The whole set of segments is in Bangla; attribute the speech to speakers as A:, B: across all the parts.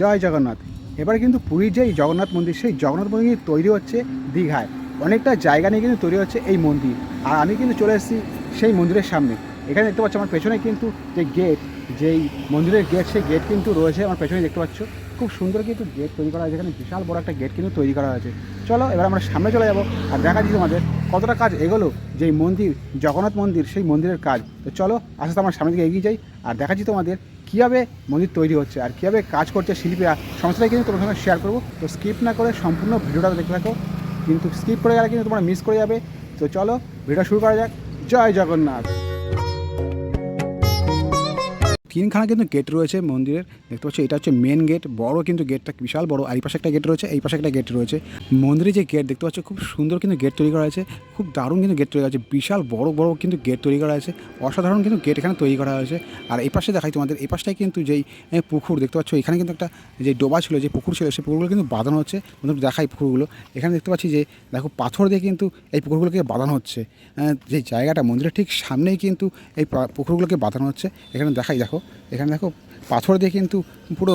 A: জয় জগন্নাথ। এবার কিন্তু পুরীর যে জগন্নাথ মন্দির, সেই জগন্নাথ মন্দির তৈরি হচ্ছে দীঘায়। অনেকটা জায়গা নিয়ে কিন্তু তৈরি হচ্ছে এই মন্দির। আর আমি কিন্তু চলে এসেছি সেই মন্দিরের সামনে। এখানে দেখতে পাচ্ছ আমার পেছনে কিন্তু যে গেট, যেই মন্দিরের গেট, সেই গেট কিন্তু রয়েছে আমার পেছনে দেখতে পাচ্ছ। খুব সুন্দর কিন্তু গেট তৈরি করা হয়েছে এখানে বিশাল বড় একটা গেট কিন্তু তৈরি করা হয়েছে চলো এবার আমরা সামনে চলে যাব আর দেখা দেখাচ্ছি তোমাদের কতটা কাজ এগোলো যেই মন্দির, জগন্নাথ মন্দির, সেই মন্দিরের কাজ। তো চলো আস্তে আমরা সামনের দিকে এগিয়ে যাই আর দেখাচ্ছি তোমাদের কীভাবে মন্দির তৈরি হচ্ছে আর কীভাবে কাজ করছে শিল্পীরা সমস্যাটা কিন্তু তোমার সঙ্গে শেয়ার করব। তো স্কিপ না করে সম্পূর্ণ ভিডিওটা দেখে থাকো। কিন্তু স্কিপ করে গেলে কিন্তু তোমরা মিস করে যাবে। তো চলো ভিডিও শুরু করা যাক। জয় জগন্নাথ। তিনখানা কিন্তু গেট রয়েছে মন্দিরের। দেখতে পাচ্ছ, এটা হচ্ছে মেন গেট বড় কিন্তু গেটটা বিশাল বড়। আর এই পাশে একটা গেট রয়েছে, এই পাশে একটা গেট রয়েছে। মন্দিরে যে গেট দেখতে পাচ্ছ, খুব সুন্দর কিন্তু গেট তৈরি করা হয়েছে। খুব দারুণ কিন্তু গেট তৈরি করা হয়েছে। বিশাল বড় বড় কিন্তু গেট তৈরি করা হয়েছে। অসাধারণ কিন্তু গেট এখানে তৈরি করা হয়েছে। আর এই পাশে দেখাই তোমাদের, এই পাশটায় কিন্তু যেই পুকুর দেখতে পাচ্ছ, এখানে কিন্তু একটা যে ডোবা ছিল, যে পুকুর ছিল, সেই পুকুরগুলো কিন্তু বাঁধানো হচ্ছে। তোমাদের দেখাই পুকুরগুলো। এখানে দেখতে পাচ্ছি যে, দেখো পাথর দিয়ে কিন্তু এই পুকুরগুলোকে বাঁধানো হচ্ছে। যে জায়গাটা মন্দিরের ঠিক সামনেই কিন্তু এই পুকুরগুলোকে বাঁধানো হচ্ছে। এখানে দেখাই, দেখো। এখানে দেখো পাথর দিয়ে কিন্তু পুরো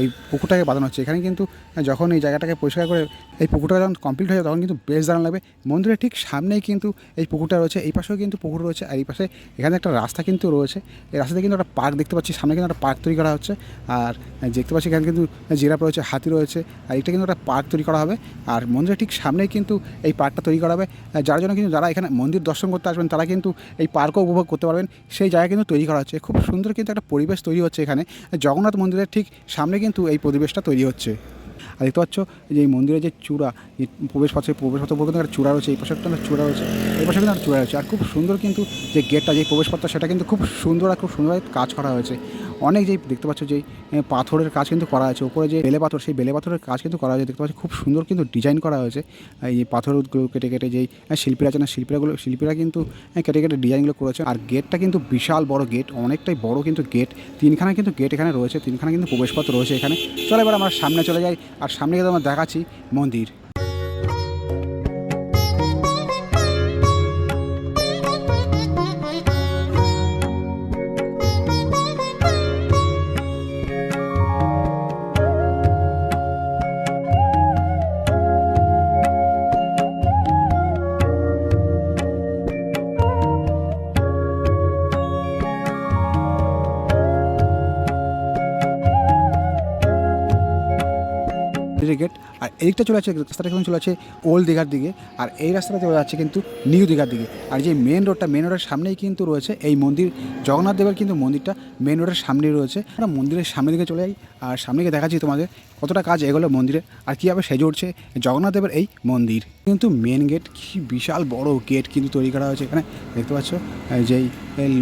A: এই পুকুরটাকে বাঁধানো হচ্ছে। এখানে কিন্তু যখন এই জায়গাটাকে পরিষ্কার করে এই পুকুরটা যখন কমপ্লিট হয়ে যাবে তখন কিন্তু বেশ দারুণ লাগবে। মন্দিরের ঠিক সামনেই কিন্তু এই পুকুরটা রয়েছে, এই পাশেও কিন্তু পুকুর রয়েছে, আর এই পাশে এখানে একটা রাস্তা কিন্তু রয়েছে। এই রাস্তাতে কিন্তু একটা পার্ক দেখতে পাচ্ছি, সামনে কিন্তু একটা পার্ক তৈরি করা হচ্ছে। আর দেখতে পাচ্ছি এখানে কিন্তু জিরাফ রয়েছে, হাতি রয়েছে, আর এটা কিন্তু একটা পার্ক তৈরি করা হবে। আর মন্দিরের ঠিক সামনেই কিন্তু এই পার্কটা তৈরি করা হবে। যার জন্য কিন্তু যারা এখানে মন্দির দর্শন করতে আসবেন, তারা কিন্তু এই পার্কও উপভোগ করতে পারবেন। সেই জায়গা কিন্তু তৈরি করা হচ্ছে। খুব সুন্দর কিন্তু একটা পরিবেশ তৈরি হচ্ছে। এখানে। জগন্নাথ মন্দিরের ঠিক সামনে কিন্তু এই পরিবেশটা তৈরি হচ্ছে। আর দেখতে পাচ্ছ যে এই মন্দিরের যে চূড়া প্রবেশ পথে প্রবেশ পথ কিন্তু একটা চূড়া রয়েছে, এই পাশে একটা চূড়া রয়েছে, এই পাশে কিন্তু একটা চূড়া রয়েছে। আর খুব সুন্দর কিন্তু যে গেটটা যে প্রবেশ পথটা সেটা কিন্তু খুব সুন্দর আর খুব সুন্দরভাবে কাজ করা হয়েছে। অনেক যেই দেখতে পাচ্ছ যে পাথরের কাজ কিন্তু করা হয়েছে উপরে যে বেলে পাথর, সেই বেলে পাথরের কাজ কিন্তু করা হয়েছে দেখতে পাচ্ছি খুব সুন্দর কিন্তু ডিজাইন করা হয়েছে। এই পাথরগুলো কেটে কেটে যেই শিল্পীরা আছে না, শিল্পীরাগুলো, শিল্পীরা কিন্তু কেটে কেটে ডিজাইনগুলো করেছে। আর গেটটা কিন্তু বিশাল বড় গেট, অনেকটাই বড় কিন্তু গেট। তিনখানা কিন্তু গেট এখানে রয়েছে, তিনখানা কিন্তু প্রবেশপথ রয়েছে এখানে। চলো এবার আমরা সামনে চলে যাই। আর সামনে গিয়ে আমরা দেখাচ্ছি মন্দির। আর এদিকটা চলে আছে রাস্তাটা কিন্তু চলে আছে ওল্ড দীঘার দিকে। আর এই রাস্তাটা চলে যাচ্ছে কিন্তু নিউ দীঘার দিকে। আর যে মেন রোডটা মেন রোডের সামনেই কিন্তু রয়েছে এই মন্দির, জগন্নাথ দেবের কিন্তু মন্দিরটা মেন রোডের সামনেই রয়েছে। আমরা মন্দিরের সামনে দিকে চলে যাই, আর সামনে গিয়ে দেখাচ্ছি তোমাদের কতটা কাজ এগোলো মন্দিরে, আর কীভাবে সেজে উঠছে জগন্নাথ দেবের এই মন্দির। কিন্তু মেন গেট কি বিশাল বড় গেট কিন্তু তৈরি করা হয়েছে এখানে, দেখতে পাচ্ছ? যেই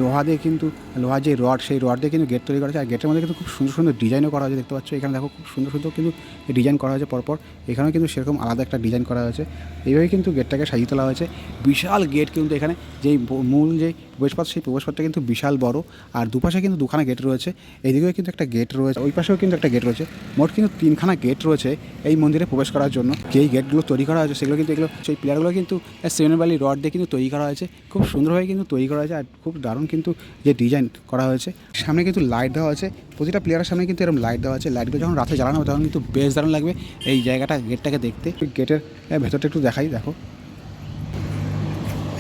A: লোহা দিয়ে কিন্তু লোহার যে রড সেই রড দিয়ে কিন্তু গেট তৈরি করা হয়েছে। আর গেটের মধ্যে কিন্তু খুব সুন্দর সুন্দর ডিজাইনও করা হয়েছে, দেখতে পাচ্ছ? এখানে দেখো, খুব সুন্দর সুন্দর কিন্তু ডিজাইন করা হয়েছে পরপর। এখানেও কিন্তু সেরকম আলাদা একটা ডিজাইন করা হয়েছে। এইভাবে কিন্তু গেটটাকে সাজিয়ে তোলা হয়েছে। বিশাল গেট কিন্তু এখানে যেই মূল যেই প্রবেশপথ সেই প্রবেশপথটা কিন্তু বিশাল বড়, আর দুপাশে কিন্তু দুখানা গেট রয়েছে, এইদিকেও কিন্তু একটা গেট রয়েছে, ওই পাশেও কিন্তু একটা গেট রয়েছে, মোট কিন্তু তিনখানা গেট রয়েছে এই মন্দিরে প্রবেশ করার জন্য। যেই গেটগুলো তৈরি করা হয়েছে সেগুলো কিন্তু এগুলো, সেই প্লেয়ারগুলো কিন্তু সিমেন্ট বালি রড দিয়ে কিন্তু তৈরি করা হয়েছে, খুব সুন্দরভাবে কিন্তু তৈরি করা হয়েছে, আর খুব দারুণ কিন্তু যে ডিজাইন করা হয়েছে। সামনে কিন্তু লাইট দেওয়া আছে, প্রতিটা প্লেয়ারের সামনে কিন্তু এরকম লাইট দেওয়া আছে লাইটগুলো যখন রাতে জ্বালানো হবে তখন কিন্তু বেশ দারুণ লাগবে এই জায়গাটা গেটটাকে দেখতে। গেটের ভেতরটা একটু দেখাই, দেখো।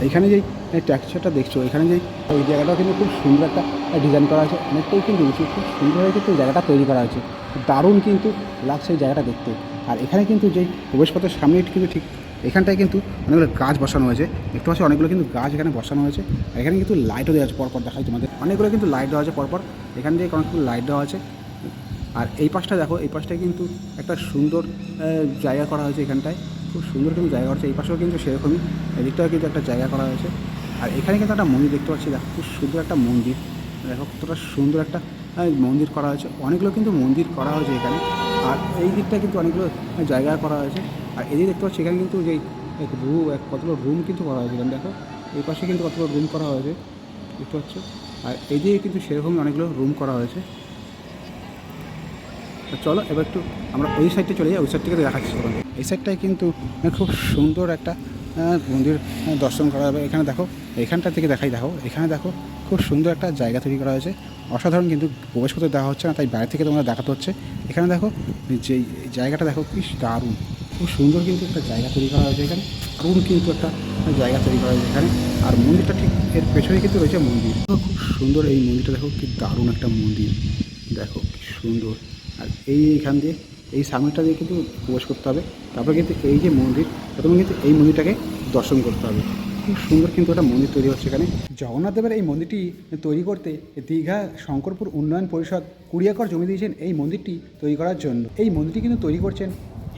A: এইখানে যেই ট্যাক্সচারটা দেখছ, এখানে যেই, ওই জায়গাটাও কিন্তু খুব সুন্দর একটা ডিজাইন করা আছে অনেকটাই কিন্তু উঁচু, খুব সুন্দরভাবে কিন্তু জায়গাটা তৈরি করা হয়েছে। দারুণ কিন্তু লাগছে এই জায়গাটা দেখতে। আর এখানে কিন্তু যেই প্রবেশপথের সামনে কিন্তু ঠিক এখানটায় কিন্তু অনেকগুলো গাছ বসানো হয়েছে। দেখতে পাচ্ছি, অনেকগুলো কিন্তু গাছ এখানে বসানো হয়েছে। আর এখানে কিন্তু লাইটও দেওয়া আছে পরপর দেখাই তোমাদের। অনেকগুলো কিন্তু লাইট দেওয়া আছে পরপর। এখানে দিয়ে অনেকগুলো লাইট দেওয়া আছে। আর এই পাশটা দেখো, এই পাশটায় কিন্তু একটা সুন্দর জায়গা করা হয়েছে এখানটায়। খুব সুন্দর কিন্তু জায়গা হচ্ছে, এই পাশেও কিন্তু সেরকমই, এদিকটাও কিন্তু একটা জায়গা করা হয়েছে। আর এখানে কিন্তু একটা মন্দির দেখতে পাচ্ছি, দেখো খুব সুন্দর একটা মন্দির, দেখো কতটা সুন্দর একটা মন্দির করা হয়েছে। অনেকগুলো কিন্তু মন্দির করা হয়েছে এখানে, আর এই দিকটা কিন্তু অনেকগুলো জায়গা করা হয়েছে। আর এদিকে দেখতে পাচ্ছি এখানে কিন্তু যেই রুম কতগুলো রুম কিন্তু করা হয়েছে এখানে, দেখো, এই পাশে কিন্তু কতগুলো রুম করা হয়েছে, দেখতে পাচ্ছ। আর এদিকে কিন্তু সেরকমই অনেকগুলো রুম করা হয়েছে। তো চলো, এবার একটু আমরা ওই সাইডে চলে যাই, ওই সাইড থেকে দেখাচ্ছি তোমাদের। এই সাইডটায় কিন্তু খুব সুন্দর একটা মন্দির দর্শন করা যাবে এখানে দেখো, এখানটা থেকে দেখাই, দেখো, এখানে দেখো, খুব সুন্দর একটা জায়গা তৈরি করা হয়েছে। অসাধারণ কিন্তু প্রবেশ করতে দেওয়া হচ্ছে না, তাই বাইরে থেকে তোমরা দেখাতে হচ্ছে। এখানে দেখো যে জায়গাটা দেখো, কি দারুণ। খুব সুন্দর কিন্তু একটা জায়গা তৈরি করা হয়েছে এখানে। দারুণ কিন্তু একটা জায়গা তৈরি করা হয়েছে এখানে। আর মন্দিরটা ঠিক এর পেছনে কিন্তু রয়েছে মন্দির। খুব সুন্দর এই মন্দিরটা, দেখো, কি দারুণ একটা মন্দির। দেখো, কি সুন্দর। আর এই এখান দিয়ে, এই সামনেটা দিয়ে কিন্তু প্রবেশ করতে হবে। তারপরে কিন্তু এই যে মন্দির, প্রথমে কিন্তু এই মন্দিরটাকে দর্শন করতে হবে। খুব সুন্দর কিন্তু একটা মন্দির তৈরি হচ্ছে এখানে। জগন্নাথ দেবের এই মন্দিরটি তৈরি করতে দীঘা শঙ্করপুর উন্নয়ন পরিষদ কুড়ি একর জমি দিয়েছেন এই মন্দিরটি তৈরি করার জন্য। এই মন্দিরটি কিন্তু তৈরি করছেন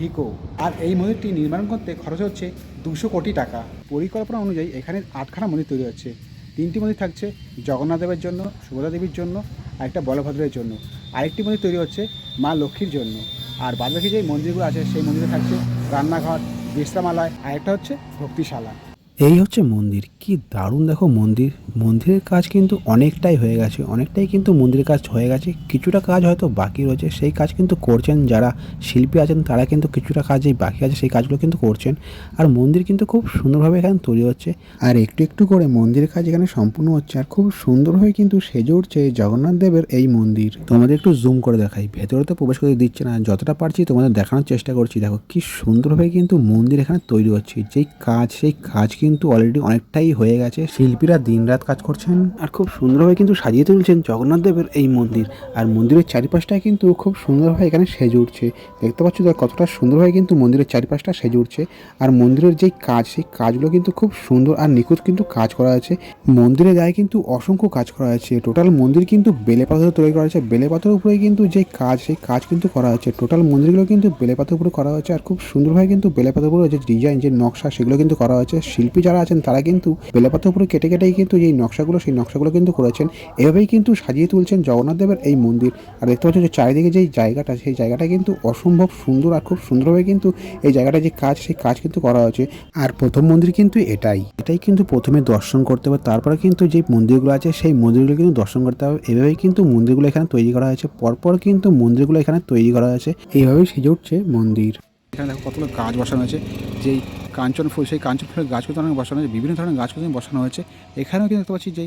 A: হিকো। আর এই মন্দিরটি নির্মাণ করতে খরচ হচ্ছে দুশো কোটি টাকা। পরিকল্পনা অনুযায়ী এখানে আটখানা মন্দির তৈরি হচ্ছে। তিনটি মন্দির থাকছে জগন্নাথ দেবের জন্য সুভদ্রা দেবীর জন্য, আর একটা বলভদ্রের জন্য। আরেকটি মন্দির তৈরি হচ্ছে মা লক্ষ্মীর জন্য। আর বাদবাকি যে মন্দিরগুলো আছে, সেই মন্দিরে থাকছে রান্নাঘর, বিশ্রামালয়, আর একটা হচ্ছে ভক্তিশালা।
B: এই হচ্ছে মন্দির। কি দারুণ দেখো মন্দির। মন্দিরের কাজ কিন্তু অনেকটাই হয়ে গেছে। অনেকটাই কিন্তু মন্দিরের কাজ হয়ে গেছে। কিছুটা কাজ হয়তো বাকি রয়েছে। সেই কাজ কিন্তু করছেন যারা শিল্পী আছেন, তারা কিন্তু কিছুটা কাজ এই বাকি আছে। সেই কাজগুলো কিন্তু করছেন। আর মন্দির কিন্তু খুব সুন্দরভাবে এখানে তৈরি হচ্ছে। আর একটু একটু করে মন্দিরের কাজ এখানে সম্পূর্ণ হচ্ছে। আর খুব সুন্দরভাবে কিন্তু সেজে উঠছে জগন্নাথ দেবের এই মন্দির। তোমাদের একটু জুম করে দেখাই। ভেতরে তো প্রবেশ করতে দিচ্ছে না। যতটা পারছি তোমাদের দেখানোর চেষ্টা করছি। দেখো কি সুন্দরভাবে কিন্তু মন্দির এখানে তৈরি হচ্ছে। যেই কাজ, সেই কাজ কিন্তু অলরেডি অনেকটাই হয়ে গেছে। শিল্পীরা দিনরাত কাজ করছেন আর খুব সুন্দরভাবে কিন্তু সাজিয়ে তুলছেন জগন্নাথ দেবের এই মন্দির। আর মন্দিরের চারিপাশটা কিন্তু খুব সুন্দরভাবে এখানে সেজে উঠছে। দেখতে পাচ্ছ তো কতটা সুন্দরভাবে কিন্তু মন্দিরের চারিপাশটা সেজে উঠছে। আর মন্দিরের যেই কাজ, সেই কাজগুলো কিন্তু খুব সুন্দর আর নিখুঁত কিন্তু কাজ করা আছে। মন্দিরের গায়ে কিন্তু অসংখ্য কাজ করা আছে। টোটাল মন্দির কিন্তু বেলে পাথর তৈরি করা হয়েছে বেলে পাথরের উপরে কিন্তু যে কাজ, সেই কাজ কিন্তু করা হচ্ছে। টোটাল মন্দিরগুলো কিন্তু বেলে পাথর উপরে করা হয়েছে আর খুব সুন্দরভাবে কিন্তু বেলে পাথর উপরে যে ডিজাইন যে নকশা, সেগুলো কিন্তু করা হয়েছে শিল্পী যারা আছেন, তারা কিন্তু বেলে উপরে কেটে কেটেই কিন্তু যেই নকশাগুলো, সেই নকশাগুলো কিন্তু করেছেন। এভাবেই কিন্তু সাজিয়ে তুলছেন জগন্নাথ দেবের এই মন্দির। আর দেখতে পাচ্ছ যে চারিদিকে যেই জায়গাটা, সেই জায়গাটা কিন্তু অসম্ভব সুন্দর আর খুব সুন্দরভাবে কিন্তু এই জায়গাটা যে কাজ, সেই কাজ কিন্তু করা হয়েছে। আর প্রথম মন্দির কিন্তু এটাই। এটাই কিন্তু প্রথমে দর্শন করতে হবে। তারপরে কিন্তু যে মন্দিরগুলো আছে, সেই মন্দিরগুলো কিন্তু দর্শন করতে হবে। এভাবেই কিন্তু মন্দিরগুলো এখানে তৈরি করা হয়েছে। পরপর কিন্তু মন্দিরগুলো এখানে তৈরি করা হয়েছে। এইভাবেই সেজে উঠছে মন্দির।
A: এখানে দেখো কতগুলো গাছ বসানো হয়েছে। যেই কাঞ্চন ফুল, সেই কাঞ্চন ফুলের গাছ কিন্তু অনেক বসানো হয়েছে, বিভিন্ন ধরনের গাছ কিন্তু বসানো হয়েছে। এখানেও কিন্তু দেখতে পাচ্ছি যে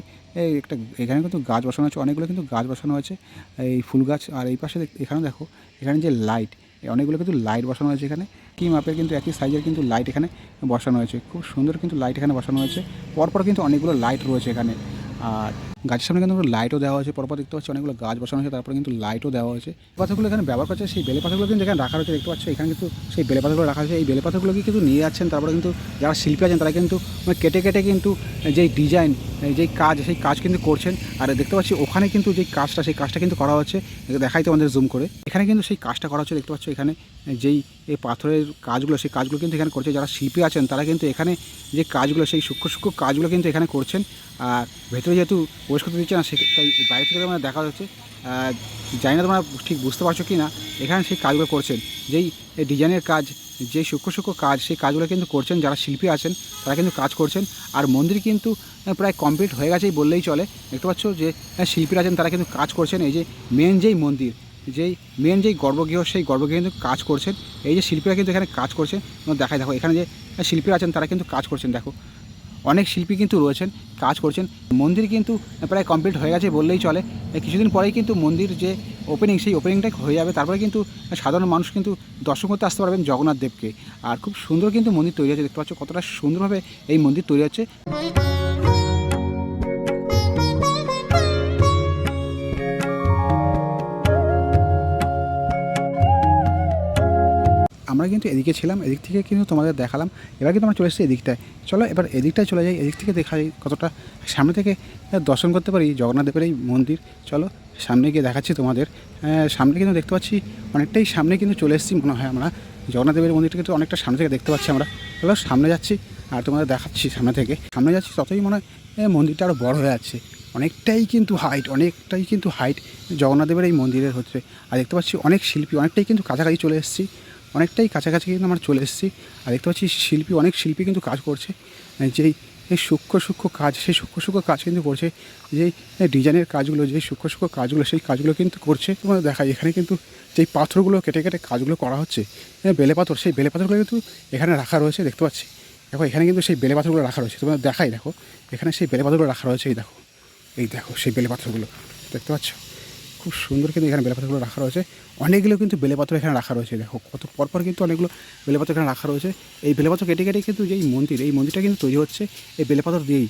A: একটা এখানে কিন্তু গাছ বসানো হয়েছে, অনেকগুলো কিন্তু গাছ বসানো হয়েছে, এই ফুল গাছ, আর এই পাশে এখানে দেখো, এখানে যে লাইট অনেকগুলো কিন্তু লাইট বসানো হয়েছে এখানে। কি মাপের কিন্তু একই সাইজের কিন্তু লাইট এখানে বসানো হয়েছে, খুব সুন্দর কিন্তু লাইট এখানে বসানো হয়েছে। পরপর কিন্তু অনেকগুলো লাইট রয়েছে এখানে। আর গাছের সামনে কিন্তু লাইটও দেওয়া হয়েছে, পরপর দেখতে পাচ্ছি অনেকগুলো গাছ বসানো হয়েছে, তারপরে কিন্তু লাইটও দেওয়া হয়েছে। পাথরগুলো এখানে ব্যবহার করছে সেই বেলে পাথরগুলো কিন্তু এখানে রাখা রয়েছে, দেখতে পাচ্ছ, এখানে কিন্তু সেই বেলে পাথরগুলো রাখা হয়েছে। এই বেলে পাথরগুলোকে কিন্তু নিয়ে যাচ্ছেন, তারপরে কিন্তু যারা শিল্পী আছেন, তারা কিন্তু মানে কেটে কেটে কিন্তু যেই ডিজাইন যেই কাজ, সেই কাজ কিন্তু করছেন। আর দেখতে পাচ্ছি, ওখানে কিন্তু যেই কাজটা, সেই কাজটা কিন্তু করা হচ্ছে। দেখাই তো আমাদের জুম করে। এখানে কিন্তু সেই কাজটা করা হচ্ছে, দেখতে পাচ্ছ, এখানে যেই এই পাথরের কাজগুলো, সেই কাজগুলো কিন্তু এখানে করছে। যারা শিল্পী আছেন, তারা কিন্তু এখানে যে কাজগুলো, সেই সূক্ষ্ম সূক্ষ্ম কাজগুলো কিন্তু এখানে করছেন। আর ভেতরে যেহেতু প্রবেশ করতে দিচ্ছে না, সে তাই বাইরে থেকে তোমরা দেখা যাচ্ছে জানি না তোমরা ঠিক বুঝতে পারছ কি না, এখানে সেই কাজগুলো করছেন। যেই ডিজাইনের কাজ, যে সূক্ষ্ম সূক্ষ্ম কাজ, সেই কাজগুলো কিন্তু করছেন, যারা শিল্পী আছেন, তারা কিন্তু কাজ করছেন। আর মন্দির কিন্তু প্রায় কমপ্লিট হয়ে গেছেই বললেই চলে। দেখতে পাচ্ছ যে শিল্পীরা আছেন, তারা কিন্তু কাজ করছেন। এই যে মেন যেই মন্দির, যেই মেন যেই গর্ভগৃহ, সেই গর্ভগৃহ কিন্তু কাজ করছেন। এই যে শিল্পীরা কিন্তু এখানে কাজ করছেন দেখাই দেখো, এখানে যে শিল্পীরা আছেন, তারা কিন্তু কাজ করছেন, দেখো। অনেক শিল্পী কিন্তু রয়েছেন, কাজ করছেন। মন্দির কিন্তু প্রায় কমপ্লিট হয়ে গেছে বললেই চলে। কিছুদিন পরেই কিন্তু মন্দির যে ওপেনিং সেই ওপেনিংটা হয়ে যাবে। তারপরে কিন্তু সাধারণ মানুষ কিন্তু দর্শন করতে আসতে পারবেন জগন্নাথ দেবকে। আর খুব সুন্দর কিন্তু মন্দির তৈরি হচ্ছে দেখতে পাচ্ছ কতটা সুন্দরভাবে এই মন্দির তৈরি হচ্ছে। আমরা কিন্তু এদিকে ছিলাম, এদিক থেকে কিন্তু তোমাদের দেখালাম। এবার কিন্তু আমরা চলে এসেছি এদিকটায়। চলো, এবার এদিকটায় চলে যাই, এদিক থেকে দেখা যায় কতটা। সামনে থেকে দর্শন করতে পারি, জগন্নাথ দেবের এই মন্দির। চলো, সামনে গিয়ে দেখাচ্ছি তোমাদের। সামনে কিন্তু দেখতে পাচ্ছি, অনেকটাই সামনে কিন্তু চলে এসেছি মনে হয় আমরা। জগন্নাথ দেবের মন্দিরটা কিন্তু অনেকটা সামনে থেকে দেখতে পাচ্ছি আমরা। চলো, সামনে যাচ্ছি, আর তোমাদের দেখাচ্ছি সামনে থেকে। সামনে যাচ্ছি ততই মনে হয় মন্দিরটা আরও বড় হয়ে যাচ্ছে অনেকটাই কিন্তু হাইট অনেকটাই কিন্তু হাইট জগন্নাথদেবের এই মন্দিরের হচ্ছে। আর দেখতে পাচ্ছি অনেক শিল্পী, অনেকটাই কিন্তু কাছাকাছি চলে এসেছি। অনেকটাই কাছাকাছি কিন্তু আমরা চলে এসেছি। আর দেখতে পাচ্ছি শিল্পী, অনেক শিল্পী কিন্তু কাজ করছে। যেই, এই সূক্ষ্ম সূক্ষ্ম কাজ, সেই সূক্ষ্ম সূক্ষ্ম কাজ কিন্তু করছে। যেই ডিজাইনের কাজগুলো, যেই সূক্ষ্ম সূক্ষ্ম কাজগুলো, সেই কাজগুলো কিন্তু করছে। তোমাদের দেখায় এখানে কিন্তু যেই পাথরগুলো কেটে কেটে কাজগুলো করা হচ্ছে বেলে পাথর, সেই বেলে পাথরগুলো কিন্তু এখানে রাখা রয়েছে, দেখতে পাচ্ছি। দেখো, এখানে কিন্তু সেই বেলে পাথরগুলো রাখা রয়েছে। তোমাদের দেখাই, দেখো। এখানে সেই বেলে পাথরগুলো রাখা রয়েছে, এই দেখো। এই দেখো সেই বেলে পাথরগুলো, দেখতে পাচ্ছ? খুব সুন্দর কিন্তু এখানে বেলেপাথরগুলো রাখা রয়েছে। অনেকগুলো কিন্তু বেলেপাথর এখানে রাখা রয়েছে, দেখো। কত পরপর কিন্তু অনেকগুলো বেলেপাথর এখানে রাখা রয়েছে। এই বেলেপাথর কেটে কেটে কিন্তু যেই মন্দির, এই মন্দিরটা কিন্তু তৈরি হচ্ছে এই বেলেপাথর দিয়েই।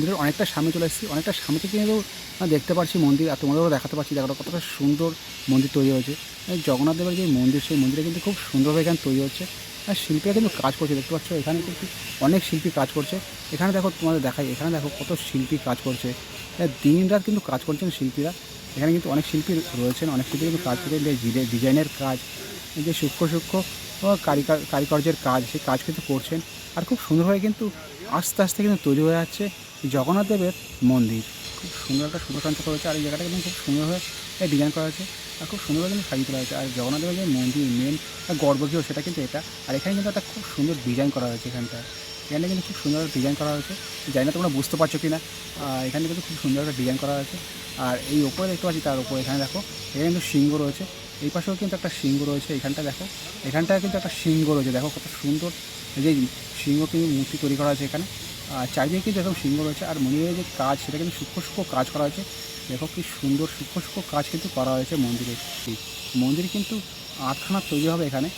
A: মন্দিরের অনেকটা সামনে চলে এসেছি। অনেকটা সামনে থেকে কিন্তু দেখতে পাচ্ছি মন্দির, আর তোমাদেরও দেখাতে পারছি দেখো কতটা সুন্দর মন্দির তৈরি হয়েছে। জগন্নাথ দেবের যে মন্দির, সেই মন্দিরে কিন্তু খুব সুন্দরভাবে এখানে তৈরি হচ্ছে। আর শিল্পীরা কিন্তু কাজ করছে, দেখতে পাচ্ছ? এখানে কিন্তু অনেক শিল্পী কাজ করছে। এখানে দেখো, তোমাদের দেখাই, এখানে দেখো কত শিল্পী কাজ করছে। দিন রাত কিন্তু কাজ করছেন শিল্পীরা। এখানে কিন্তু অনেক শিল্পী রয়েছেন, অনেক শিল্পী কিন্তু কাজ করছেন। যে ডিজাইনের কাজ যে সূক্ষ্ম সূক্ষ্ম, ও কারিকর কারিকর্যের কাজ, সেই কাজ কিন্তু করছেন। আর খুব সুন্দরভাবে কিন্তু আস্তে আস্তে কিন্তু তৈরি হয়ে যাচ্ছে। জগন্নাথ দেবের মন্দির। খুব সুন্দর একটা সুন্দর সুন্দরকান্ত করেছে আর এই জায়গাটা কিন্তু খুব সুন্দরভাবে ডিজাইন করা হয়েছে, আর খুব সুন্দরভাবে কিন্তু সাজিয়ে তোলা হয়েছে। আর জগন্নাথ দেবের যে মন্দির মেন গর্ভগৃহ, সেটা কিন্তু এটা, আর এখানে কিন্তু একটা খুব সুন্দর ডিজাইন করা হয়েছে এখানটা। এখানে কিন্তু খুব সুন্দর ডিজাইন করা হয়েছে। জানি না তোমরা বুঝতে পারছ কি না এখানে কিন্তু খুব সুন্দর একটা ডিজাইন করা হয়েছে। আর এই ওপরে দেখতে পাচ্ছি তার উপরে, এখানে দেখো, এখানে কিন্তু সিংহ রয়েছে। এই পাশেও কিন্তু একটা সিংহ রয়েছে, এখানটা দেখো, এখানটায় কিন্তু একটা সিংহ রয়েছে। দেখো কত সুন্দর যে সিংহ কিন্তু মূর্তি তৈরি করা আছে এখানে। চারিদিকে কিন্তু এরকম সিংহ রয়েছে। আর মন্দিরের যে কাজ, সেটা কিন্তু সূক্ষ্ম সূক্ষ্ম কাজ করা হয়েছে। দেখো কি সুন্দর সূক্ষ্ম সূক্ষ্ম কাজ কিন্তু করা হয়েছে মন্দিরে। মন্দির কিন্তু আটখানা তৈরি হবে এখানে।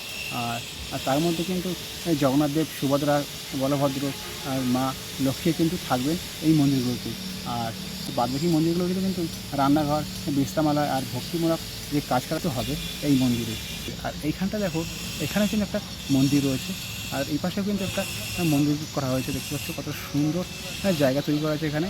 A: আর আর তার মধ্যে কিন্তু এই জগন্নাথ দেব, সুভদ্রা, বলভদ্র আর মা লক্ষ্মী কিন্তু থাকবেন এই মন্দিরগুলোতে। আর বাদবাকি মন্দিরগুলো কিন্তু কিন্তু রান্নাঘর বিশ্রামালয় আর ভক্তিমূলক যে কাজ করাতে হবে এই মন্দিরে। আর এইখানটা দেখো, এখানে কিন্তু একটা মন্দির রয়েছে। আর এই পাশেও কিন্তু একটা মন্দির করা হয়েছে, দেখতে পাচ্ছ কত সুন্দর জায়গা তৈরি করা আছে এখানে।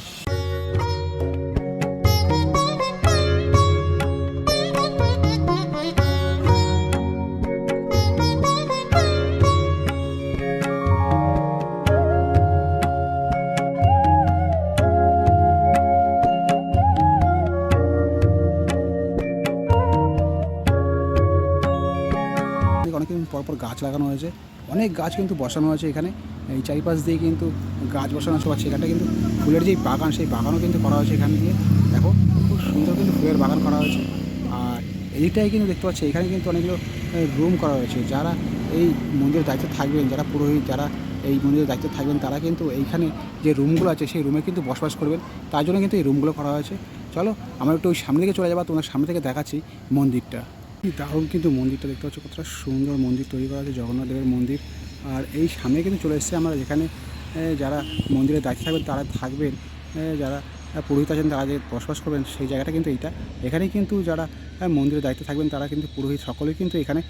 A: অনেক পরপর গাছ লাগানো হয়েছে। অনেক গাছ কিন্তু বসানো আছে এখানে। এই চারিপাশ দিয়ে কিন্তু গাছ বসানো আছে আর সেখানটা কিন্তু ফুলের যেই বাগান, সেই বাগানও কিন্তু করা হয়েছে এখান দিয়ে। দেখো, খুব সুন্দর কিন্তু ফুলের বাগান করা হয়েছে। আর এইটাই কিন্তু দেখতে পাচ্ছি, এখানে কিন্তু অনেকগুলো রুম করা হয়েছে। যারা এই মন্দিরের দায়িত্বে থাকবেন, যারা পুরোহিত, যারা এই মন্দিরের দায়িত্বে থাকবেন, তারা কিন্তু এইখানে যে রুমগুলো আছে, সেই রুমে কিন্তু বসবাস করবেন। তার জন্য কিন্তু এই রুমগুলো করা হয়েছে। চলো, আমরা একটু ওই সামনে দিকে চলে যাব, তোমার সামনে থেকে দেখাচ্ছি মন্দিরটা। দারুণ কিন্তু মন্দিরটা দেখতে পাচ্ছ, কতটা সুন্দর মন্দির তৈরি করা আছে, জগন্নাথ দেবের মন্দির। আর এই সামনে কিন্তু চলে এসেছে আমরা যেখানে যারা মন্দিরের দায়িত্বে থাকবেন, তারা থাকবেন যারা পুরোহিত আছেন, তারা যে বসবাস করবেন, সেই জায়গাটা কিন্তু এইটা। এখানেই কিন্তু যারা মন্দিরের দায়িত্বে থাকবেন, তারা কিন্তু পুরোহিত, সকলেই কিন্তু এখানে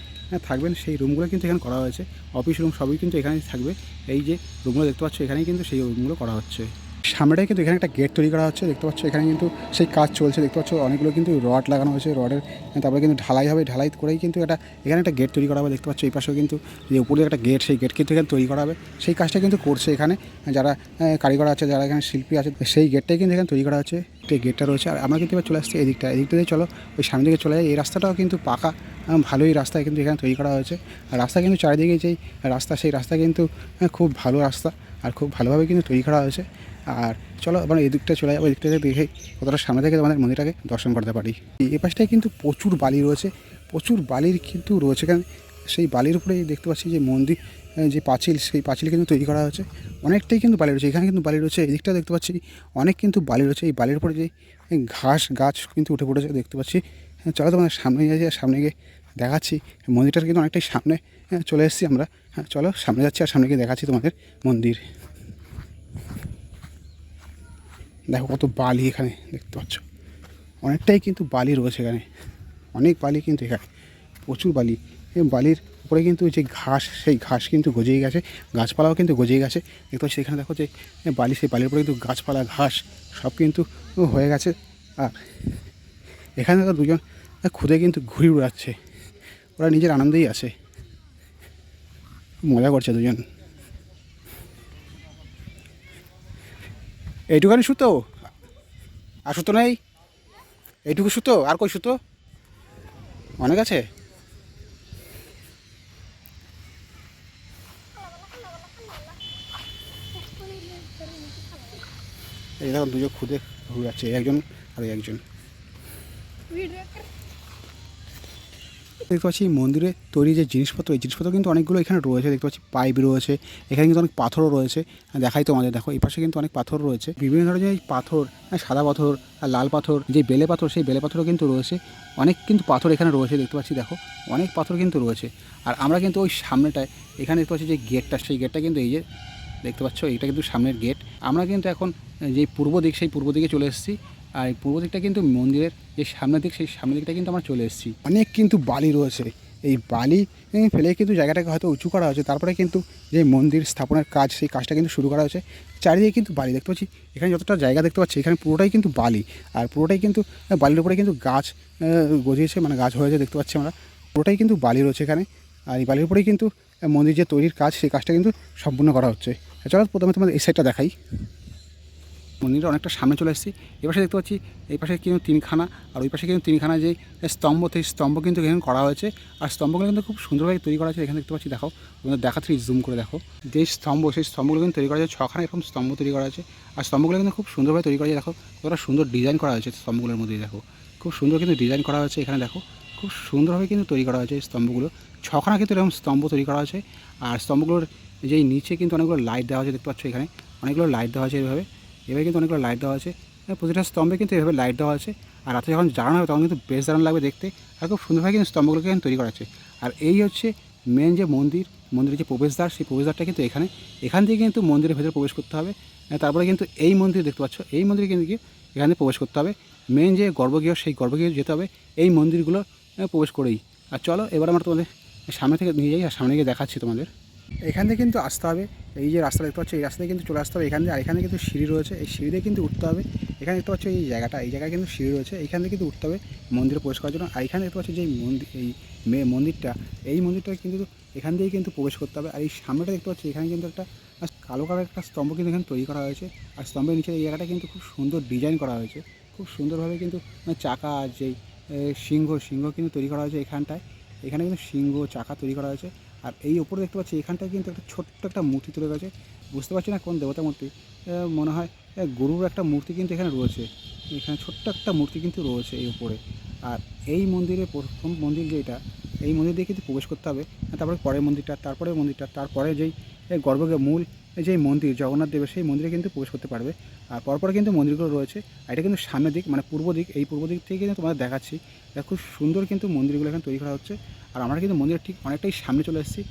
A: থাকবেন। সেই রুমগুলো কিন্তু এখানে করা হয়েছে। অফিস রুম সবই কিন্তু এখানেই থাকবে। এই যে রুমগুলো দেখতে পাচ্ছ, এখানেই কিন্তু সেই রুমগুলো করা হচ্ছে। সামনেটাই কিন্তু এখানে একটা গেট তৈরি করা হচ্ছে, দেখতে পাচ্ছ এখানে কিন্তু সেই কাজ চলছে, দেখতে পাচ্ছ অনেকগুলো কিন্তু রড লাগানো হয়েছে রডের তারপরে কিন্তু ঢালাই হবে, ঢালাই করেই কিন্তু একটা, এখানে একটা গেট তৈরি করা হবে, দেখতে পাচ্ছ এই পাশেও কিন্তু যে উপরে একটা গেট সেই গেট কিন্তু এখানে তৈরি করা হবে। সেই কাজটা কিন্তু করছে এখানে, যারা কারিগর আছে, যারা এখানে শিল্পী আছে, সেই গেটটাই কিন্তু এখানে তৈরি করা হচ্ছে এই গেটটা রয়েছে। আর আমরা কিন্তু এবার চলে আসছি এদিকটা এদিকটা দিয়ে চলো, ওই সামনে দিকে চলে যাই, এই রাস্তাটাও কিন্তু পাকা ভালোই রাস্তা কিন্তু এখানে তৈরি করা হয়েছে। আর রাস্তা কিন্তু চারিদিকে যেই রাস্তা, সেই রাস্তা কিন্তু খুব ভালো রাস্তা, আর খুব ভালোভাবে কিন্তু তৈরি করা হয়েছে। আর চলো আমরা এদিকটা চলে যাব এদিকটা দেখে কতটা সামনে থেকে তোমাদের মন্দিরটাকে দর্শন করতে পারি। এই পাশটায় কিন্তু প্রচুর বালি রয়েছে প্রচুর বালির কিন্তু রয়েছে এখানে। সেই বালির উপরে দেখতে পাচ্ছি যে মন্দির যে পাঁচিল সেই পাঁচিল কিন্তু তৈরি করা হয়েছে। অনেকটাই কিন্তু বালি রয়েছে এখানে কিন্তু বালি রয়েছে এদিকটা দেখতে পাচ্ছি অনেক কিন্তু বালি রয়েছে। এই বালির উপরে যে ঘাস গাছ কিন্তু উঠে পড়েছে দেখতে পাচ্ছি। হ্যাঁ, চলো তোমাদের সামনে যাচ্ছি আর সামনে গিয়ে দেখাচ্ছি। মন্দিরটার কিন্তু অনেকটাই সামনে হ্যাঁ, চলে এসেছি আমরা। হ্যাঁ চলো সামনে যাচ্ছি আর সামনে গিয়ে দেখাচ্ছি তোমাদের মন্দির। দেখো কত বালি এখানে দেখতে পাচ্ছ। অনেকটাই কিন্তু বালি রয়েছে এখানে। অনেক বালি কিন্তু এখানে, প্রচুর বালি। এই বালির উপরে কিন্তু যে ঘাস, সেই ঘাস কিন্তু গজিয়ে গেছে, গাছপালাও কিন্তু গজিয়ে গেছে। দেখতে পাচ্ছি এখানে দেখো যে বালি, সেই বালির উপরে কিন্তু গাছপালা, ঘাস সব কিন্তু হয়ে গেছে। আর এখানে দেখো দুজন খুদে কিন্তু ঘুরে উড়াচ্ছে। ওরা নিজের আনন্দেই আছে। মজা করছে দুজন। এইটুখানি সুতো। আর সুতো নেই? এইটুকু সুতো? আর কই সুতো? অনেক আছে? এই দেখুন দুজন খুদে ঘুরে যাচ্ছে, একজন আর একজন। দেখতে পাচ্ছি মন্দিরে তৈরি যে জিনিসপত্র, এই জিনিসপত্র কিন্তু অনেকগুলো এখানে রয়েছে। দেখতে পাচ্ছি পাইপ রয়েছে, এখানে কিন্তু অনেক পাথরও রয়েছে। দেখাই তোমাদের, দেখো, এই পাশে কিন্তু অনেক পাথর রয়েছে। বিভিন্ন ধরনের পাথর সাদা পাথর লাল পাথর, যে বেলে পাথর, সেই বেলে পাথরও কিন্তু রয়েছে। অনেক কিন্তু পাথর এখানে রয়েছে, দেখতে পাচ্ছি, দেখো, অনেক পাথর কিন্তু রয়েছে। আর আমরা কিন্তু ওই সামনেটায়, এখানে দেখতে পাচ্ছি যে গেটটা, সেই গেটটা কিন্তু এই যে, দেখতে পাচ্ছ এটা কিন্তু সামনের গেট। আমরা কিন্তু এখন যে পূর্ব দিক, সেই পূর্ব দিকে চলে এসেছি। আর এই পূর্ব দিকটা কিন্তু মন্দিরের যে সামনের দিক, সেই সামনের দিকটা কিন্তু আমরা চলে এসেছি। অনেক কিন্তু বালি রয়েছে। এই বালি ফেলে কিন্তু জায়গাটাকে হয়তো উঁচু করা হয়েছে। তারপরে কিন্তু যে মন্দির স্থাপনের কাজ, সেই কাজটা কিন্তু শুরু করা হয়েছে। চারিদিকে কিন্তু বালি দেখতে পাচ্ছি। এখানে যতটা জায়গা দেখতে পাচ্ছি, এখানে পুরোটাই কিন্তু বালি। আর পুরোটাই কিন্তু বালির উপরে কিন্তু গাছ গজিয়েছে মানে গাছ হয়েছে দেখতে পাচ্ছি আমরা। পুরোটাই কিন্তু বালি রয়েছে এখানে। আর এই বালির উপরেই কিন্তু মন্দির যে তৈরির কাজ, সেই কাজটা কিন্তু সম্পূর্ণ করা হচ্ছে। চলো, প্রথমে তোমাদের এই সাইডটা দেখাই। মন্দিরের অনেকটা সামনে চলে এসেছি। এই পাশে দেখতে পাচ্ছি এই পাশে কিন্তু তিনখানা আর ওই পাশে কিন্তু তিনখানা যে স্তম্ভ, সেই স্তম্ভ কিন্তু এখানে করা হয়েছে। আর স্তম্ভগুলো কিন্তু খুব সুন্দরভাবে তৈরি করা হয়েছে। এখানে দেখতে পাচ্ছি, দেখো তোমাদের দেখাচ্ছি জুম করে দেখো। যে স্তম্ভ, সেই স্তম্ভগুলো কিন্তু তৈরি করা হয়েছে। ছখানা এরকম স্তম্ভ তৈরি করা হয়েছে। আর স্তম্ভগুলো কিন্তু খুব সুন্দরভাবে তৈরি করা হয়েছে। দেখো, কতটা সুন্দর ডিজাইন করা হয়েছে স্তম্ভগুলোর মধ্যে, দেখো। খুব সুন্দর কিন্তু ডিজাইন করা হয়েছে এখানে, দেখো। খুব সুন্দরভাবে কিন্তু তৈরি করা হয়েছে স্তম্ভগুলো। ছখানা কিন্তু এরকম স্তম্ভ তৈরি করা হয়েছে। আর স্তম্ভগুলোর যেই নিচে কিন্তু অনেকগুলো লাইট দেওয়া হয়েছে, দেখতে পাচ্ছ এখানে। অনেকগুলো লাইট দেওয়া হয়েছে এইভাবে এভাবে কিন্তু অনেকগুলো লাইট দেওয়া আছে। প্রতিটা স্তম্ভে কিন্তু এভাবে লাইট দেওয়া আছে। আর রাতে যখন জ্বালানো হবে, তখন কিন্তু বেশ দারুণ লাগবে দেখতে। আর খুব সুন্দরভাবে কিন্তু স্তম্ভগুলোকে কিন্তু তৈরি করা আছে। আর এই হচ্ছে মেন যে মন্দির, মন্দিরের যে প্রবেশদ্বার, সেই প্রবেশদ্বারটা কিন্তু এখানে। এখান থেকে কিন্তু মন্দিরের ভেতরে প্রবেশ করতে হবে। তারপরে কিন্তু এই মন্দির দেখতে পাচ্ছ, এই মন্দিরে কিন্তু এখানে প্রবেশ করতে হবে। মেন যে গর্ভগৃহ, সেই গর্ভগৃহে যেতে হবে। এই মন্দিরগুলো প্রবেশ করেই। আর চলো, এবার আমরা তোমাদের সামনে থেকে নিয়ে যাই, আর সামনে গিয়ে দেখাচ্ছি তোমাদের। এখান থেকে কিন্তু আসতে হবে। এই যে রাস্তা দেখতে পাচ্ছ, এই রাস্তায় কিন্তু চলে আসতে হবে। এখান দিয়ে আর এখানে কিন্তু সিঁড়ি রয়েছে। এই সিঁড়িতে কিন্তু উঠতে হবে। এখানে দেখতে পাচ্ছ এই জায়গাটা, এই জায়গায় কিন্তু সিঁড়ি রয়েছে। এখান থেকে কিন্তু উঠতে হবে মন্দিরে প্রবেশ করার জন্য। আর এখানে দেখতে পাচ্ছ যে মন্দির, এই মন্দিরটা এই মন্দিরটা কিন্তু এখান দিয়েই কিন্তু প্রবেশ করতে হবে। আর এই সামনেটা দেখতে পাচ্ছি, এখানে কিন্তু একটা কালো কালার একটা স্তম্ভ কিন্তু এখানে তৈরি করা হয়েছে। আর স্তম্ভের নিচে এই জায়গাটা কিন্তু খুব সুন্দর ডিজাইন করা হয়েছে। খুব সুন্দরভাবে কিন্তু মানে চাকা, যেই সিংহ সিংহ কিন্তু তৈরি করা হয়েছে এখানটায়। এখানে কিন্তু সিংহ, চাকা তৈরি করা হয়েছে। আর এই ওপরে দেখতে পাচ্ছি, এখানটায় কিন্তু একটা ছোট্ট একটা মূর্তি তুলে রয়েছে। বুঝতে পারছি না কোন দেবতা মূর্তি। মনে হয় গরুর একটা মূর্তি কিন্তু এখানে রয়েছে। এখানে ছোট্ট একটা মূর্তি কিন্তু রয়েছে এই উপরে। আর এই মন্দিরে প্রথম মন্দির যেটা এই মন্দির দিয়ে কিন্তু প্রবেশ করতে হবে। তারপরে পরের মন্দিরটা তারপরে মন্দিরটা, তারপরে যেই গর্ভগৃহ মূল যেই মন্দির, জগন্নাথ দেবের সেই মন্দিরে কিন্তু প্রবেশ করতে পারবে। আর পরপর কিন্তু মন্দিরগুলো রয়েছে। আর এটা কিন্তু সামনের দিক মানে পূর্ব দিক, এই পূর্ব দিক থেকে কিন্তু তোমাদের দেখাচ্ছি। এটা খুব সুন্দর কিন্তু মন্দিরগুলো এখানে তৈরি করা হচ্ছে। আর আমরা কিন্তু মন্দিরের ঠিক অনেকটাই সামনে চলে এসেছি।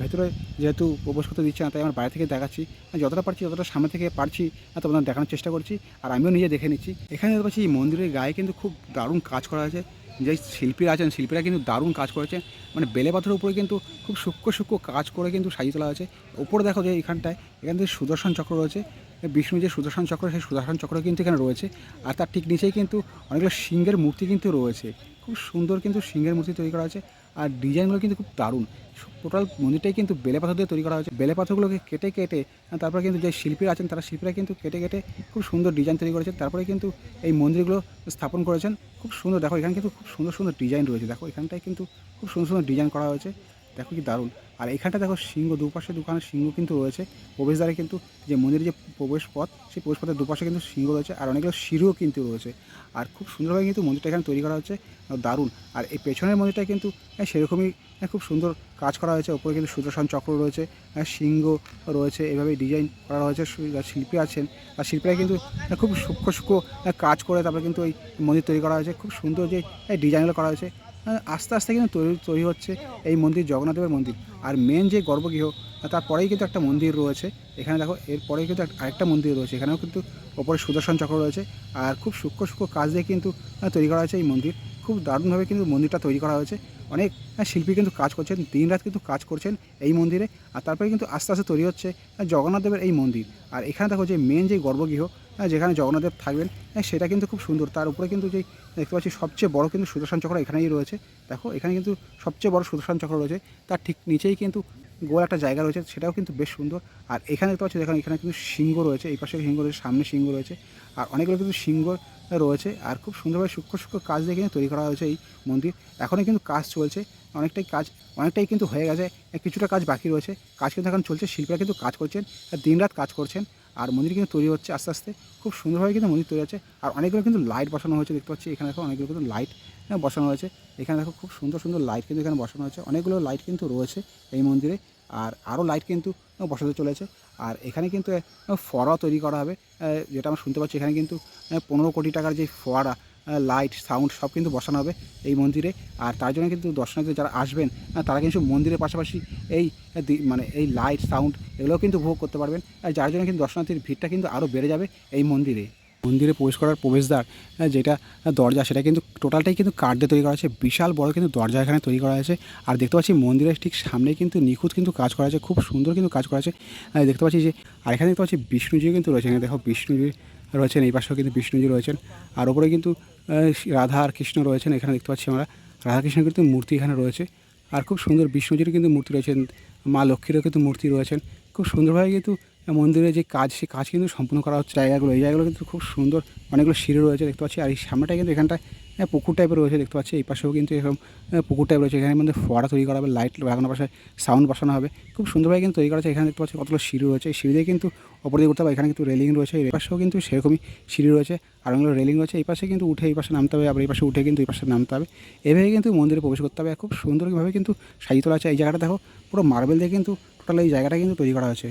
A: ভেতরে যেহেতু প্রবেশ করতে দিচ্ছে না, তাই আমার বাইরে থেকে দেখাচ্ছি। যতটা পারছি, যতটা সামনে থেকে পারছি আর তোমাদের দেখানোর চেষ্টা করছি। আর আমিও নিজে দেখে নিচ্ছি। এখানে দেখতে পাচ্ছি এই মন্দিরের গায়ে কিন্তু খুব দারুণ কাজ করা হয়েছে। যে শিল্পীরা আছেন, শিল্পীরা কিন্তু দারুণ কাজ করেছে। মানে বেলে পাথরের উপরে কিন্তু খুব সূক্ষ্ম সূক্ষ্ম কাজ করে কিন্তু সাজিয়ে তোলা হয়েছে। ওপরে দেখো যে এখানটায়, এখান থেকে সুদর্শন চক্র রয়েছে বিষ্ণু যে সুদর্শন চক্র, সেই সুদর্শন চক্র কিন্তু এখানে রয়েছে। আর তার ঠিক নিচেই কিন্তু অনেকগুলো সিংহের মূর্তি কিন্তু রয়েছে। খুব সুন্দর কিন্তু সিংহের মূর্তি তৈরি করা আছে আর ডিজাইনগুলো কিন্তু খুব দারুণ। টোটাল মন্দিরটাই কিন্তু বেলে পাথর দিয়ে তৈরি করা হয়েছে। বেলে পাথরগুলোকে কেটে কেটে তারপরে কিন্তু যে শিল্পীরা আছেন, তারা শিল্পীরা কিন্তু কেটে কেটে খুব সুন্দর ডিজাইন তৈরি করেছেন তারপরে কিন্তু এই মন্দিরগুলো স্থাপন করেছেন। খুব সুন্দর, দেখো এখানে কিন্তু খুব সুন্দর সুন্দর ডিজাইন রয়েছে। দেখো এখানটায় কিন্তু খুব সুন্দর সুন্দর ডিজাইন করা হয়েছে। দেখো কি দারুণ। আর এখানটা দেখো সিংহ দুপাশে দুখানে সিংহ কিন্তু রয়েছে। প্রবেশদ্বারে কিন্তু যে মন্দিরের যে প্রবেশ পথ সেই প্রবেশ পথের দুপাশে কিন্তু সিংহ রয়েছে আর অনেকগুলো সিঁড়িও কিন্তু রয়েছে। আর খুব সুন্দরভাবে কিন্তু মন্দিরটা এখানে তৈরি করা আর দারুণ। আর এই পেছনের মন্দিরটা কিন্তু হ্যাঁ, সেরকমই হ্যাঁ, খুব সুন্দর কাজ করা হয়েছে। ওপরে কিন্তু সুদর্শন চক্র রয়েছে হ্যাঁ, সিংহ রয়েছে এভাবে ডিজাইন করা হয়েছে শিল্পী আছেন আর শিল্পীরা কিন্তু খুব সূক্ষ্ম সূক্ষ্ম কাজ করে তারপরে কিন্তু ওই মন্দির তৈরি করা হয়েছে। খুব সুন্দর যে ডিজাইনগুলো করা হয়েছে। হ্যাঁ, আস্তে আস্তে কিন্তু তৈরি তৈরি হচ্ছে এই মন্দির জগন্নাথদেবের মন্দির। আর মেন যে গর্ভগৃহ তারপরেই কিন্তু একটা মন্দির রয়েছে। এখানে দেখো এরপরেই কিন্তু আরেকটা মন্দির রয়েছে। এখানেও কিন্তু ওপরে সুদর্শন চক্র রয়েছে। আর খুব সূক্ষ্ম সূক্ষ্ম কাজ দিয়ে কিন্তু তৈরি করা হয়েছে এই মন্দির। খুব দারুণভাবে কিন্তু মন্দিরটা তৈরি করা হয়েছে। অনেক শিল্পী কিন্তু কাজ করছেন দিন রাত কিন্তু কাজ করছেন এই মন্দিরে। আর তারপরে কিন্তু আস্তে আস্তে তৈরি হচ্ছে জগন্নাথ দেবের এই মন্দির। আর এখানে দেখো যে মেন যে গর্ভগৃহ আহ, যেখানে জগন্নাথ দেব থাকবেন আহ, সেটা কিন্তু খুব সুন্দর। তার উপরে কিন্তু যে দেখতে পাচ্ছি সবচেয়ে বড় কিন্তু সুদর্শন চক্র এখানেই রয়েছে। দেখো এখানে কিন্তু সবচেয়ে বড় সুদর্শন চক্র রয়েছে। তার ঠিক নিচেই কিন্তু গোল একটা জায়গা রয়েছে সেটাও কিন্তু বেশ সুন্দর। আর এখানে দেখতে পাচ্ছি দেখুন এখানে কিন্তু সিংহ রয়েছে এই পাশে সিংহ রয়েছে সামনে সিংহ রয়েছে। আর অনেকগুলো কিন্তু সিংহ রয়েছে। আর খুব সুন্দরভাবে সূক্ষ্ম সূক্ষ্ম কাজ দিয়ে কিন্তু তৈরি করা হয়েছে এই মন্দির। এখনও কিন্তু কাজ চলছে। অনেকটাই কাজ, অনেকটাই কিন্তু হয়ে গেছে। কিছুটা কাজ বাকি রয়েছে। কাজ কিন্তু এখন চলছে। শিল্পীরা কিন্তু কাজ করছেন দিনরাত কাজ করছেন। আর মন্দির কিন্তু তৈরি হচ্ছে আস্তে আস্তে। খুব সুন্দরভাবে কিন্তু মন্দির তৈরি হচ্ছে। আর অনেকগুলো কিন্তু লাইট বসানো হয়েছে দেখতে পাচ্ছি। এখানে দেখো অনেকগুলো কিন্তু লাইট বসানো হয়েছে। এখানে দেখো খুব সুন্দর সুন্দর লাইট কিন্তু এখানে বসানো হয়েছে। অনেকগুলো লাইট কিন্তু রয়েছে এই মন্দিরে। আর আরও লাইট কিন্তু বসাতে চলেছে। আর এখানে কিন্তু ফোয়ারা তৈরি করা হবে। যেটা আমরা শুনতে পাচ্ছি, এখানে কিন্তু পনেরো কোটি টাকার যে ফোয়ারা লাইট সাউন্ড সব কিন্তু বসানো হবে এই মন্দিরে। আর তার জন্য কিন্তু দর্শনার্থী যারা আসবেন তারা কিন্তু মন্দিরের পাশাপাশি এই মানে এই লাইট সাউন্ড এগুলোও কিন্তু উপভোগ করতে পারবেন। যার জন্য কিন্তু দর্শনার্থীর ভিড়টা কিন্তু আরও বেড়ে যাবে এই মন্দিরে। মন্দিরে প্রবেশ করার প্রবেশদ্বার যেটা দরজা, সেটা কিন্তু টোটালটাই কিন্তু কাঠ দিয়ে তৈরি করা আছে। বিশাল বড় কিন্তু দরজা এখানে তৈরি করা আছে। আর দেখতে পাচ্ছি মন্দিরের ঠিক সামনে কিন্তু নিখুঁত কিন্তু কাজ করা আছে, খুব সুন্দর কিন্তু কাজ করা আছে। দেখতে পাচ্ছি যে, আর এখানে দেখতে পাচ্ছি বিষ্ণুজি কিন্তু রয়েছে এখানে দেখো বিষ্ণুজি রয়েছেন, এই পাশেও কিন্তু বিষ্ণুজি রয়েছেন। আর ওপরে কিন্তু রাধা আর কৃষ্ণ রয়েছেন, এখানে দেখতে পাচ্ছি আমরা। রাধা কৃষ্ণের কিন্তু মূর্তি এখানে রয়েছে। আর খুব সুন্দর বিষ্ণুজির কিন্তু মূর্তি রয়েছেন। মা লক্ষ্মীরও কিন্তু মূর্তি রয়েছেন। খুব সুন্দরভাবে কিন্তু মন্দিরের যে কাজ সেই কাজ কিন্তু সম্পূর্ণ করা হচ্ছে। জায়গাগুলো এই জায়গাগুলো কিন্তু খুব সুন্দর। অনেকগুলো সিঁড়ি রয়েছে দেখতে পাচ্ছি। আর এই সামনেটায় কিন্তু এখানটায় আহ, পুকুর টাইপের রয়েছে দেখতে পাচ্ছি। এই পাশেও কিন্তু এরকম পুকুর টাইপ রয়েছে। এখানের মধ্যে ফোয়ারা তৈরি করা হবে লাইট লাগানোর পাশে সাউন্ড বসানো হবে। খুব সুন্দরভাবে কিন্তু তৈরি করা আছে এখানে দেখতে পাচ্ছি কতগুলো সিঁড়ি রয়েছে। এই সিঁড়ি দিয়ে কিন্তু ওপর দিয়ে হবে। এখানে কিন্তু রেলিং রয়েছে। এই পাশেও কিন্তু সেরকমই সিঁড়ি রয়েছে। আর অনেকগুলো রেলিং রয়েছে। এই পাশে কিন্তু উঠে এই পাশে নামতে হবে। আবার এই পাশে উঠে কিন্তু এই পাশে নামতে হবে। এভাবে কিন্তু মন্দিরে প্রবেশ করতে হবে। খুব সুন্দরভাবে কিন্তু সাজিয়ে তোলা আছে এই জায়গাটা দেখো পুরো মার্বেল দিয়ে কিন্তু টোটাল এই জায়গাটা কিন্তু তৈরি করা হয়েছে।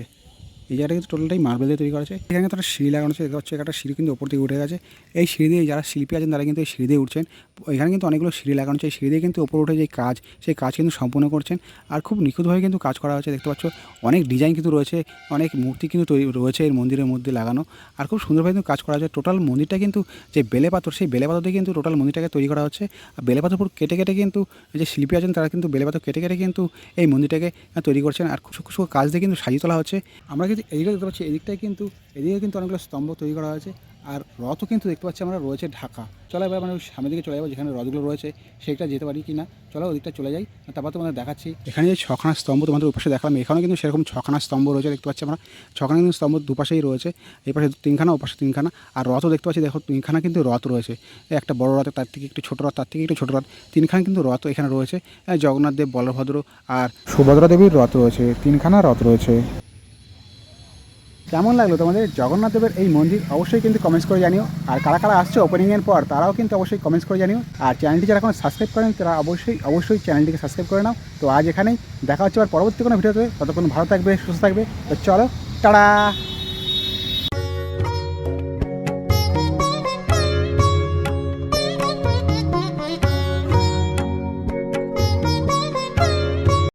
A: এই জায়গাটা কিন্তু টোটালটাই মার্বেল দিয়ে তৈরি করা আছে। এখানে একটা সিঁড়ি লাগানো আছে, দেখতে পাচ্ছি একটা সিঁড়ি কিন্তু ওপর দিকে উঠে গেছে। এই সিঁড়ি দিয়ে যারা শিল্পী আছেন তারা কিন্তু এই সিঁড়ি দিয়ে উঠছেন। এখানে কিন্তু অনেকগুলো সিঁড়ি লাগানো আছে। এই সিঁড়ি দিয়ে কিন্তু ওপর উঠে যে কাজ, সেই কাজ কিন্তু সম্পূর্ণ করছেন। আর খুব নিখুঁতভাবে কিন্তু কাজ করা হয়েছে, দেখতে পাচ্ছ। অনেক ডিজাইন কিন্তু রয়েছে, অনেক মূর্তি কিন্তু তৈরি রয়েছে এই মন্দিরের মধ্যে লাগানো। আর খুব সুন্দরভাবে কিন্তু কাজ করা হয়েছে। টোটাল মন্দিরটা কিন্তু যে বেলে পাথর, সেই বেলে পাথর দিয়ে কিন্তু টোটাল মন্দিরটাকে তৈরি করা হচ্ছে। আর বেলে পাথর কেটে কেটে কিন্তু যে শিল্পী আছেন তারা কিন্তু বেলে পাথর কেটে কেটে কিন্তু এই মন্দিরটাকে তৈরি করছেন। আর খুব সূক্ষ্ম কাজ দিয়ে কিন্তু সাজিয়ে তোলা হচ্ছে। আমরা কিন্তু এদিকে দেখতে পাচ্ছি, এদিকটায় কিন্তু, এদিকে কিন্তু অনেকগুলো স্তম্ভ তৈরি করা হয়েছে। আর রথও কিন্তু দেখতে পাচ্ছি আমরা, রয়েছে ঢাকা। চলো এবার মানে সামনের দিকে চলে যাব, যেখানে রথগুলো রয়েছে সেটা যেতে পারি কি না চলো ওদিকটা চলে যাই তারপর তোমাদের দেখাচ্ছি। এখানে যে ছখানা স্তম্ভ তোমাদের উপাশে দেখালাম, এখানেও কিন্তু সেরকম ছখানা স্তম্ভ রয়েছে, দেখতে পাচ্ছি আমরা। ছখানা কিন্তু স্তম্ভ দুপাশেই রয়েছে এই পাশে তিনখানা, ওপাশে তিনখানা। আর রথও দেখতে পাচ্ছি, দেখো তিনখানা কিন্তু রথ রয়েছে। একটা বড় রথ, তার থেকে একটু ছোটো রথ, তার থেকে একটু ছোটো রথ। তিনখানা কিন্তু রথ এখানে রয়েছে। জগন্নাথ দেব বলভদ্র আর সুভদ্রা দেবীর রথ রয়েছে, তিনখানা রথ রয়েছে। কেমন লাগল তোমাদের? জগন্নাথ দেবের এই মন্দির অবশ্যই কিন্তু কমেন্টস করে জানিও। আর কারা কারা আসছে ওপেনিংয়ের পর, তারাও কিন্তু অবশ্যই কমেন্টস করে জানিও। আর চ্যানেলটি যারা এখন সাবস্ক্রাইব করেন, তারা অবশ্যই অবশ্যই চ্যানেলটিকে সাবস্ক্রাইব করে নাও। তো আজ এখানেই, দেখা হচ্ছে আবার পরবর্তী কোনো ভিডিওতে। ততক্ষণ ভালো থাকবে, সুস্থ থাকবে। তো চলো, টাটা!